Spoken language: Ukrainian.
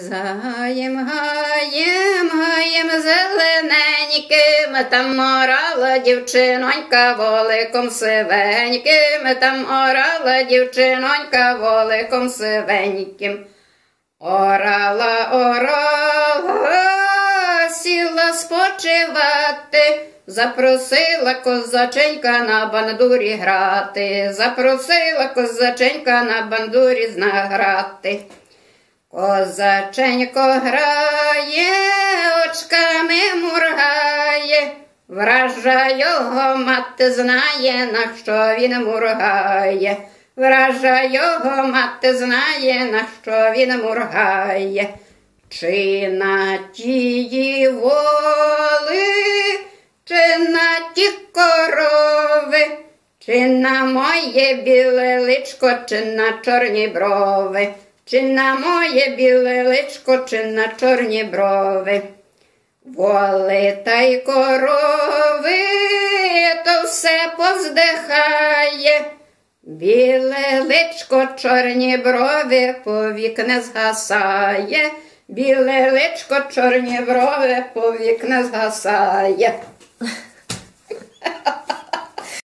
Загаєм, гаєм, гаєм зелененьким, там орала дівчинонька воликом сивеньким, там орала дівчинонька воликом сивеньким. Орала, орала, сіла спочивати, запросила козаченька на бандурі грати, запросила козаченька на бандурі знаграти. Козаченько грає, очками мургає, вража його мати знає, на що він мургає, вража його мати знає, на що він мургає, чи на тії воли, чи на ті корови, чи на моє біле личко, чи на чорні брови. Чи на моє біле личко, чи на чорні брови. Воли та й корови, то все поздихає. Біле личко, чорні брови, повік не згасає. Біле личко, чорні брови, повік не згасає.